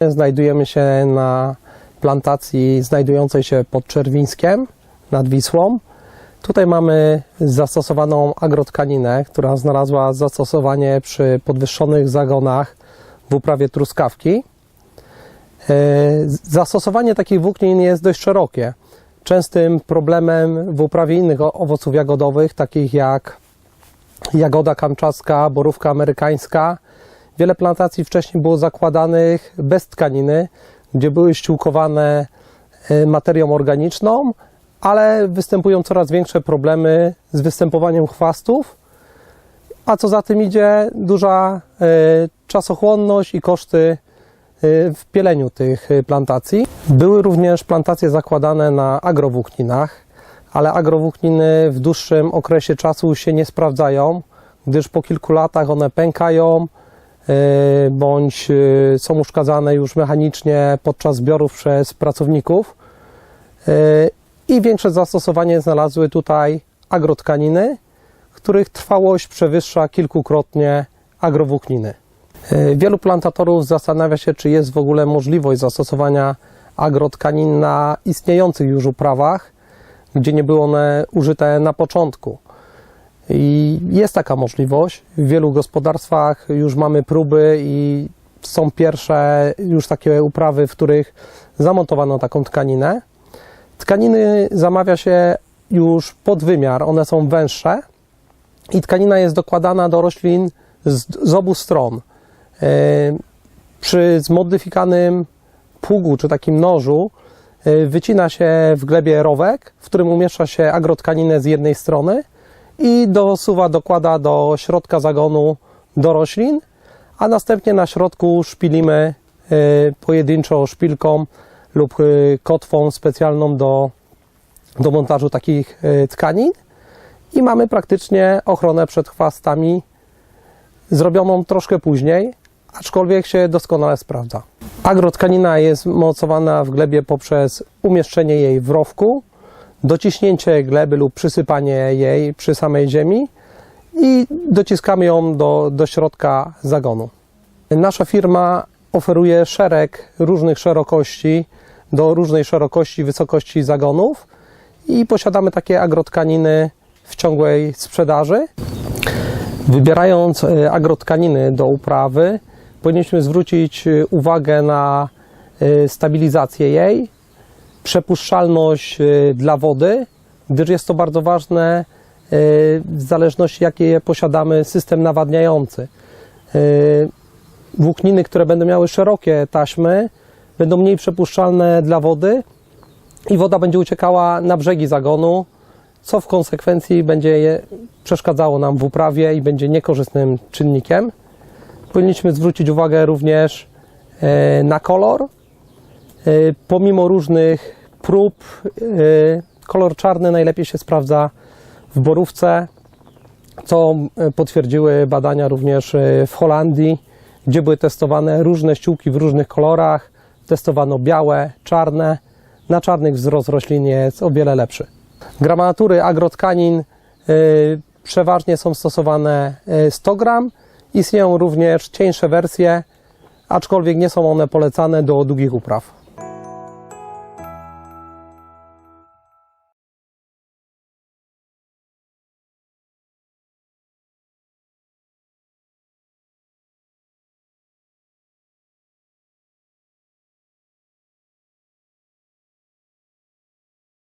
Znajdujemy się na plantacji znajdującej się pod Czerwińskiem nad Wisłą. Tutaj mamy zastosowaną agrotkaninę, która znalazła zastosowanie przy podwyższonych zagonach w uprawie truskawki. E, Zastosowanie takich włóknin jest dość szerokie. Częstym problemem w uprawie innych owoców jagodowych, takich jak jagoda kamczacka, borówka amerykańska. Wiele plantacji wcześniej było zakładanych bez tkaniny, gdzie były ściółkowane e, materią organiczną, ale występują coraz większe problemy z występowaniem chwastów, a co za tym idzie duża e, czasochłonność i koszty e, w pieleniu tych plantacji. Były również plantacje zakładane na agrowłókninach, ale agrowłókniny w dłuższym okresie czasu się nie sprawdzają, gdyż po kilku latach one pękają bądź e, są uszkadzane już mechanicznie podczas zbiorów przez pracowników. E, I większe zastosowanie znalazły tutaj agrotkaniny, których trwałość przewyższa kilkukrotnie agrowłókniny. E, Wielu plantatorów zastanawia się, czy jest w ogóle możliwość zastosowania agrotkanin na istniejących już uprawach, gdzie nie były one użyte na początku. I jest taka możliwość. W wielu gospodarstwach już mamy próby i są pierwsze już takie uprawy, w których zamontowano taką tkaninę. Tkaniny zamawia się już pod wymiar, one są węższe i tkanina jest dokładana do roślin z, z obu stron. E, Przy zmodyfikowanym pługu czy takim nożu e, wycina się w glebie rowek, w którym umieszcza się agrotkaninę z jednej strony i dosuwa, dokłada do środka zagonu do roślin, a następnie na środku szpilimy e, pojedynczo szpilką lub e, kotwą specjalną do, do montażu takich e, tkanin i mamy praktycznie ochronę przed chwastami zrobioną troszkę później, aczkolwiek się doskonale sprawdza. Agrotkanina jest mocowana w glebie poprzez umieszczenie jej w rowku, dociśnięcie gleby lub przysypanie jej przy samej ziemi i dociskamy ją do, do środka zagonu. Nasza firma oferuje szereg różnych szerokości, do różnej szerokości, wysokości zagonów i posiadamy takie agrotkaniny w ciągłej sprzedaży. Wybierając e, agrotkaniny do uprawy, powinniśmy zwrócić e, uwagę na e, stabilizację jej, przepuszczalność e, dla wody, gdyż jest to bardzo ważne e, w zależności jakie posiadamy system nawadniający. E, Włókniny, które będą miały szerokie taśmy, będą mniej przepuszczalne dla wody i woda będzie uciekała na brzegi zagonu, co w konsekwencji będzie przeszkadzało nam w uprawie i będzie niekorzystnym czynnikiem. Powinniśmy zwrócić uwagę również na kolor. Pomimo różnych prób, e, kolor czarny najlepiej się sprawdza w borówce, co e, potwierdziły badania również e, w Holandii, gdzie były testowane różne ściółki w różnych kolorach. Testowano białe, czarne. Na czarnych wzrost roślin jest o wiele lepszy. Gramatury agrotkanin y, przeważnie są stosowane y, 100 gram. Istnieją również cieńsze wersje, aczkolwiek nie są one polecane do długich upraw.